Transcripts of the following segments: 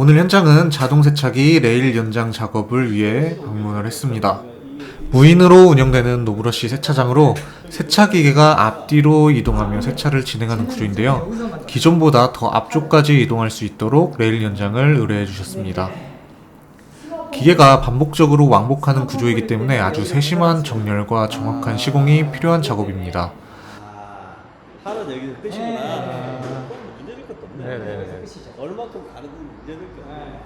오늘 현장은 자동 세차기 레일 연장 작업을 위해 방문을 했습니다. 무인으로 운영되는 노브러시 세차장으로 세차 기계가 앞뒤로 이동하며 세차를 진행하는 구조인데요. 기존보다 더 앞쪽까지 이동할 수 있도록 레일 연장을 의뢰해 주셨습니다. 기계가 반복적으로 왕복하는 구조이기 때문에 아주 세심한 정렬과 정확한 시공이 필요한 작업입니다. 팔은 여기서 끝이구나. 네. 문제될 것도 없네. 네네네. 얼마큼 가는지 문제될 게 없네.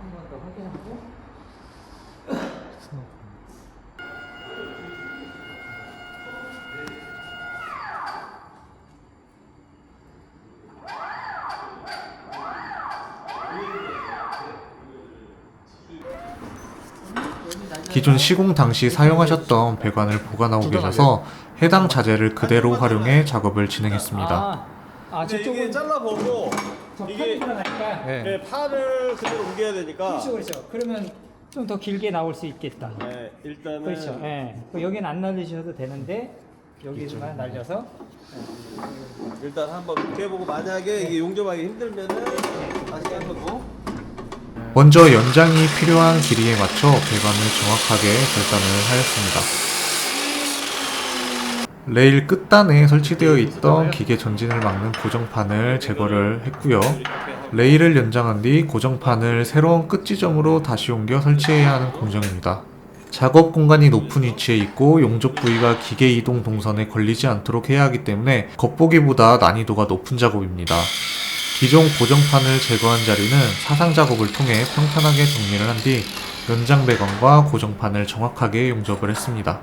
한번 더 확인하고 기존 시공 당시 사용하셨던 배관을 보관하고 계셔서 해당 자재를 그대로 활용해 작업을 진행했습니다. 아, 아 근데 이게 잘라보고 저 이게- 들어가니까. 네. 네, 팔을 그대로 옮겨야 되니까. 그렇죠 그렇죠. 그러면 좀 더 길게 나올 수 있겠다. 네, 일단은 그렇죠. 예 그 여기는 안 날리셔도 되는데 여기만 날려서. 일단 한번 이렇게 해보고 만약에 이게 용접하기 힘들면은 해보고 먼저 연장이 필요한 길이에 맞춰 배관을 정확하게 결단을 하였습니다. 레일 끝단에 설치되어 있던 기계 전진을 막는 고정판을 제거를 했고요. 레일을 연장한 뒤 고정판을 새로운 끝 지점으로 다시 옮겨 설치해야 하는 공정입니다. 작업 공간이 높은 위치에 있고 용접 부위가 기계 이동 동선에 걸리지 않도록 해야 하기 때문에 겉보기보다 난이도가 높은 작업입니다. 기존 고정판을 제거한 자리는 사상 작업을 통해 평탄하게 정리를 한 뒤 연장 배관과 고정판을 정확하게 용접을 했습니다.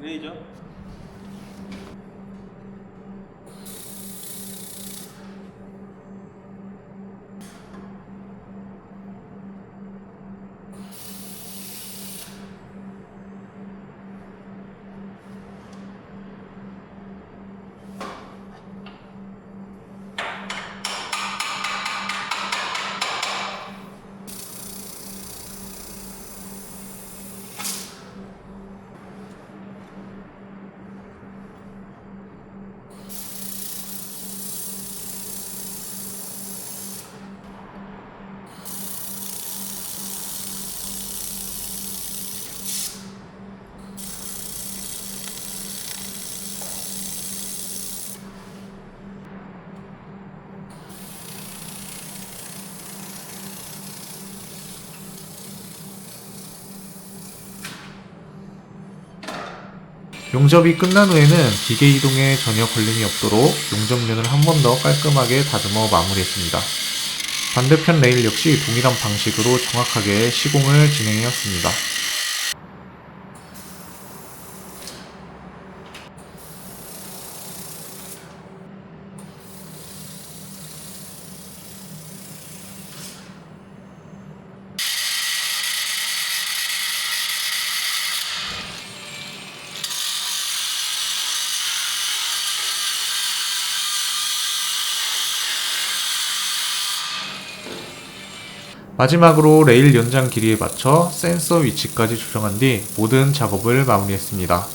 레이저 용접이 끝난 후에는 기계 이동에 전혀 걸림이 없도록 용접면을 한 번 더 깔끔하게 다듬어 마무리했습니다. 반대편 레일 역시 동일한 방식으로 정확하게 시공을 진행해왔습니다. 마지막으로 레일 연장 길이에 맞춰 센서 위치까지 조정한 뒤 모든 작업을 마무리했습니다.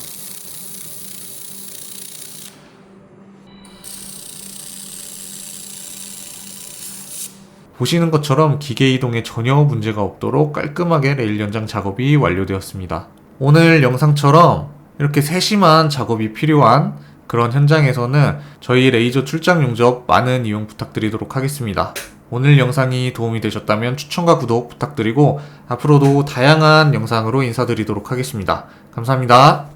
보시는 것처럼 기계 이동에 전혀 문제가 없도록 깔끔하게 레일 연장 작업이 완료되었습니다. 오늘 영상처럼 이렇게 세심한 작업이 필요한 그런 현장에서는 저희 레이저 출장 용접 많은 이용 부탁드리도록 하겠습니다. 오늘 영상이 도움이 되셨다면 추천과 구독 부탁드리고 앞으로도 다양한 영상으로 인사드리도록 하겠습니다. 감사합니다.